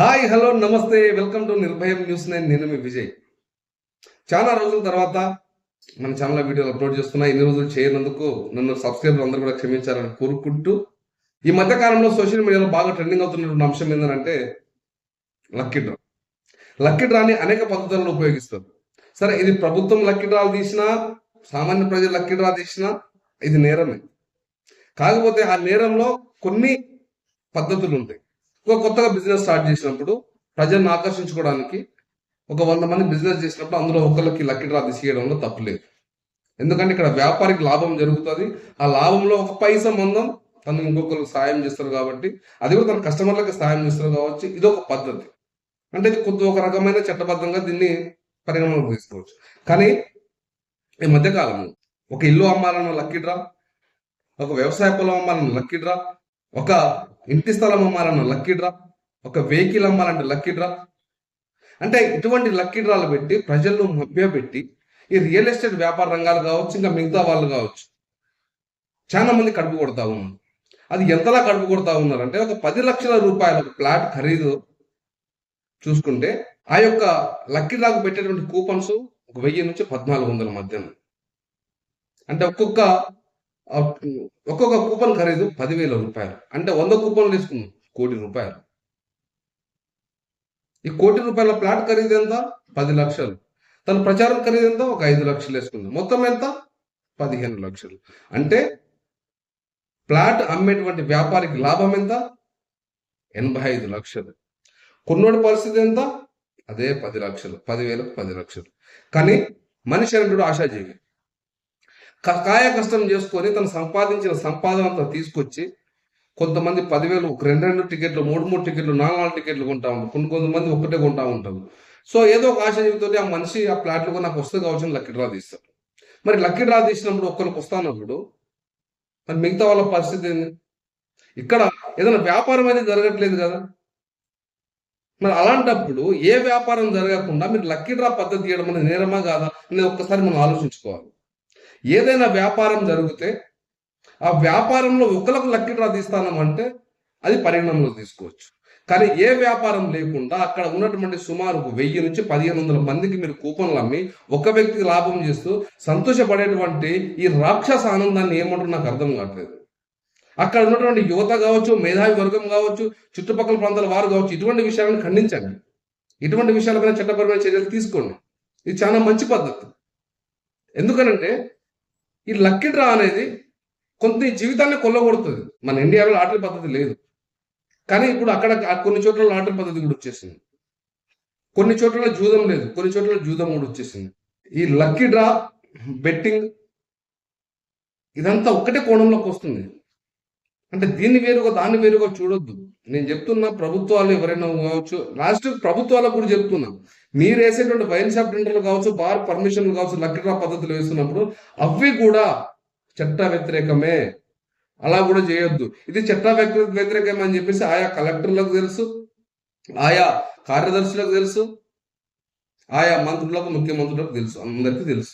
Hi hello నమస్తే. Welcome to Nirbhayam news nine. నేను మీ విజయ్. చాలా రోజుల తర్వాత మన ఛానల్ వీడియోలు అప్లోడ్ చేస్తున్నా. ఇన్ని రోజులు చేయనందుకు నన్ను సబ్స్క్రైబర్ అందరూ కూడా క్షమించాలని కోరుకుంటూ ఈ మధ్య కాలంలో సోషల్ మీడియాలో బాగా ట్రెండింగ్ అవుతున్నటువంటి అంశం ఏంటంటే లక్కీ డ్రా లక్కీ డ్రాని అనేక పద్ధతులను ఉపయోగిస్తారు సరే ఇది ప్రభుత్వం లక్కీ డ్రాలు తీసినా సామాన్య ప్రజలు లక్కీ డ్రా తీసినా ఇది నేరమే. కాకపోతే ఆ నేరంలో కొన్ని పద్ధతులు ఉంటాయి. ఒక కొత్తగా బిజినెస్ స్టార్ట్ చేసినప్పుడు ప్రజలను ఆకర్షించుకోవడానికి ఒక వంద మంది బిజినెస్ చేసినప్పుడు అందులో ఒకరికి లక్కీ డ్రా తీసేయడంలో తప్పులేదు ఎందుకంటే ఇక్కడ వ్యాపారికి లాభం జరుగుతుంది. ఆ లాభంలో ఒక పైసా మందం తను ఇంకొకరికి సాయం చేస్తారు కాబట్టి అది కూడా తన కస్టమర్లకు సాయం చేస్తారు కావచ్చు. ఇది ఒక పద్ధతి. అంటే ఇది కొద్ది ఒక రకమైన చట్టబద్ధంగా దీన్ని పరిగణనలోకి తీసుకోవచ్చు. కానీ ఈ మధ్యకాలంలో ఒక ఇల్లు అమ్మాలన్న లక్కీ డ్రా ఒక వ్యవసాయ పొలం అమ్మాలన్న లక్కీ డ్రా ఒక ఇంటి స్థలం అమ్మాలన్న లక్కీ డ్రా ఒక వెహికల్ అమ్మాలంటే లక్కీ డ్రా అంటే ఇటువంటి లక్కీ డ్రాలు పెట్టి ప్రజలను మభ్యపెట్టి ఈ రియల్ ఎస్టేట్ వ్యాపార రంగాలు కావచ్చు ఇంకా మిగతా వాళ్ళు కావచ్చు చాలా మంది కడుపు కొడతా ఉన్నారు. అది ఎంతలా కడుపు కొడతా ఉన్నారంటే ఒక పది లక్షల రూపాయల ప్లాట్ ఖరీదు చూసుకుంటే ఆ యొక్క లక్కీ డ్రాకు పెట్టేటువంటి కూపన్స్ ఒక వెయ్యి నుంచి పద్నాలుగు వందల మధ్యన. అంటే ఒక్కొక్క ఒక్కొక్క కూపన్ ఖరీదు పదివేల రూపాయలు. అంటే వంద కూపన్లు తీసుకున్నాం. కోటి రూపాయలు. ఈ కోటి రూపాయల ప్లాట్ ఖరీదు ఎంత? పది లక్షలు. తన ప్రచారం ఖరీదు ఎంత? ఒక ఐదు లక్షలు వేసుకుందాం మొత్తం ఎంత? పదిహేను లక్షలు. అంటే ప్లాట్ అమ్మేటువంటి వ్యాపారికి లాభం ఎంత? ఎనభై ఐదు లక్షలు. కొన్నోడి పరిస్థితి ఎంత? అదే పది లక్షలు. పదివేలకు పది లక్షలు. కానీ మనిషి అనేటువంటి ఆశాజీవి. కాయ కష్టం చేసుకొని తను సంపాదించిన సంపాదన అంతా తీసుకొచ్చి కొంతమంది పదివేలు ఒక రెండు రెండు టికెట్లు మూడు మూడు టికెట్లు నాలుగు నాలుగు టికెట్లు కొంటా ఉంటారు. కొన్ని కొంతమంది ఒక్కటే కొంటా ఉంటారు. సో ఏదో ఒక ఆశ జీవితో ఆ మనిషి ఆ ప్లాట్లు నాకు వస్తుంది కావచ్చు లక్కీ డ్రా తీస్తారు మరి లక్కీ డ్రా తీసినప్పుడు ఒక్కరికి వస్తానప్పుడు మరి మిగతా వాళ్ళ పరిస్థితి ఏంది? ఇక్కడ ఏదైనా వ్యాపారం అనేది జరగట్లేదు కదా. మరి అలాంటప్పుడు ఏ వ్యాపారం జరగకుండా మీరు లక్కీ డ్రా పద్ధతి తీయడం అనేది నేరమా కాదా అనేది ఒక్కసారి మనం ఆలోచించుకోవాలి. ఏదైనా వ్యాపారం జరిగితే ఆ వ్యాపారంలో ఒకరికి లక్కీ డ్రా తీస్తానమంటే అది పరిగణనలో తీసుకోవచ్చు. కానీ ఏ వ్యాపారం లేకుండా అక్కడ ఉన్నటువంటి సుమారు వెయ్యి నుంచి పదిహేను వందల మందికి మీరు కూపన్లు అమ్మి ఒక వ్యక్తికి లాభం చేస్తూ సంతోషపడేటువంటి ఈ రాక్షస ఆనందాన్ని ఏమంటారు నాకు అర్థం కావట్లేదు. అక్కడ ఉన్నటువంటి యువత కావచ్చు మేధావి వర్గం కావచ్చు చుట్టుపక్కల ప్రాంతాల వారు కావచ్చు ఇటువంటి విషయాలను ఖండించండి. ఇటువంటి విషయాలపైన చట్టపరమైన చర్యలు తీసుకోండి. ఇది చాలా మంచి పద్ధతి. ఎందుకనంటే ఈ లక్కీ డ్రా అనేది కొంత జీవితాన్ని కొల్లగొడుతుంది. మన ఇండియాలో లాటరీ పద్ధతి లేదు. కానీ ఇప్పుడు అక్కడ కొన్ని చోట్ల లాటరీ పద్ధతి కూడా వచ్చేసింది. కొన్ని చోట్ల జూదం లేదు. కొన్ని చోట్ల జూదం కూడా వచ్చేసింది. ఈ లక్కీ డ్రా బెట్టింగ్ ఇదంతా ఒక్కటే కోణంలోకి వస్తుంది. అంటే దీన్ని వేరుగా దాన్ని వేరుగా చూడొద్దు. నేను చెప్తున్నా ప్రభుత్వాలు ఎవరైనా కావచ్చు లాస్ట్ ప్రభుత్వాలకు కూడా చెప్తున్నా. మీరు వేసేటువంటి వైన్ షాప్ టెండర్లు కావచ్చు బార్ పర్మిషన్లు కావచ్చు లక్కీ పద్ధతులు వేస్తున్నప్పుడు అవి కూడా చట్ట వ్యతిరేకమే. అలా కూడా చేయొద్దు. ఇది చట్ట వ్యతిరేక వ్యతిరేకం అని చెప్పేసి ఆయా కలెక్టర్లకు తెలుసు ఆయా కార్యదర్శులకు తెలుసు ఆయా మంత్రులకు ముఖ్యమంత్రులకు తెలుసు అందరికీ తెలుసు.